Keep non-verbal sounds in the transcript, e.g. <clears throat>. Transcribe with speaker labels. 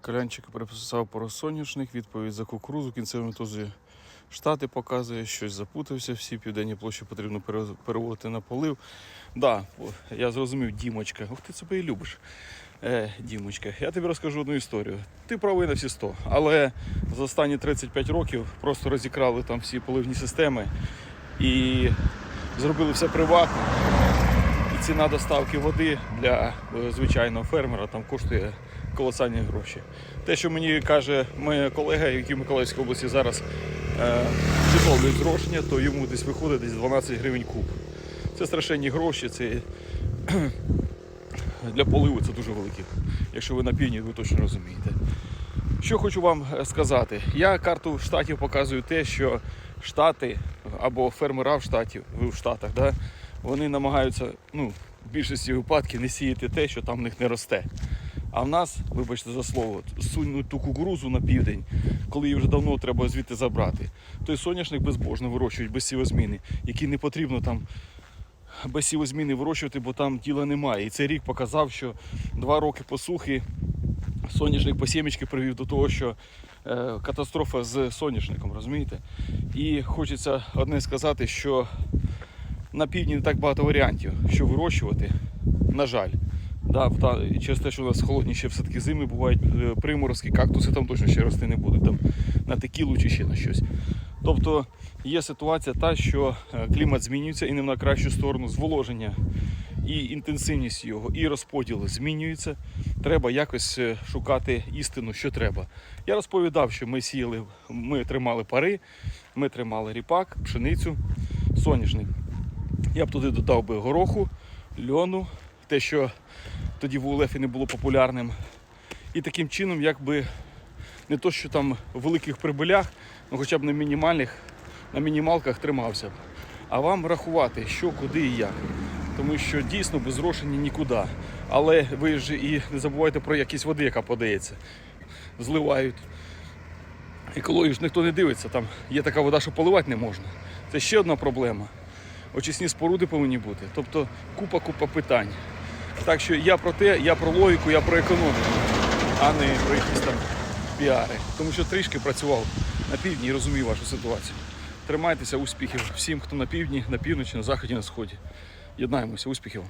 Speaker 1: Колянчик переписав про соняшник, відповідь за кукурузу, кінцевому ітозі штати показує, щось запутався, всі південні площі потрібно переводити на полив. Да, я зрозумів, Дімочка, ох ти себе і любиш. Е, Дімочка, я тобі розкажу одну історію. Ти правий на всі 100, але за останні 35 років просто розікрали там всі поливні системи і зробили все приватно. І ціна доставки води для е, звичайного фермера там коштує колосальні гроші. Те, що мені каже моя колега, який в Миколаївській області зараз е, відновлюють зрошення, то йому десь виходить десь 12 гривень куб. Це страшенні гроші, це <clears throat> для поливу це дуже великі. Якщо ви на півдні, ви точно розумієте. Що хочу вам е, сказати, я карту штатів показую те, що штати або фермера в штаті, ви в штатах, да, вони намагаються ну, в більшості випадків не сіяти те, що там в них не росте. А в нас, вибачте за слово, сунуть ту кукурузу на південь, коли її вже давно треба звідти забрати. Той соняшник безбожно вирощують без сівозміни, який не потрібно там без сівозміни вирощувати, бо там діла немає. І цей рік показав, що два роки посухи соняшник по сімечки привів до того, що е, катастрофа з соняшником, розумієте? І хочеться одне сказати, що на півдні не так багато варіантів, що вирощувати, на жаль. Да, та, через те, що у нас холодні ще все-таки зими бувають е, приморозки, кактуси там точно ще рости не будуть, там на текілу чи ще на щось. Тобто є ситуація та, що е, клімат змінюється і не на кращу сторону, зволоження і інтенсивність його, і розподіл змінюється. Треба якось е, шукати істину, що треба. Я розповідав, що ми сіяли, ми тримали пари, ми тримали ріпак, пшеницю, соняшник. Я б туди додав би гороху, льону, те, що тоді в УЛФі не було популярним. І таким чином, якби не то, що там в великих прибилях, ну хоча б на мінімальних, на мінімалках тримався б. А вам рахувати, що, куди і як. Тому що дійсно без зрошення нікуди. Але ви ж і не забувайте про якість води, яка подається. Зливають. Екологію ж ніхто не дивиться, там є така вода, що поливати не можна. Це ще одна проблема. Очисні споруди повинні бути. Тобто купа-купа питань. Так що я про те, я про логіку, я про економіку, а не про якісь там піари. Тому що трішки працював на півдні і розумію вашу ситуацію. Тримайтеся, успіхів всім, хто на півдні, на півночі, на заході, на сході. Єднаємося, успіхів!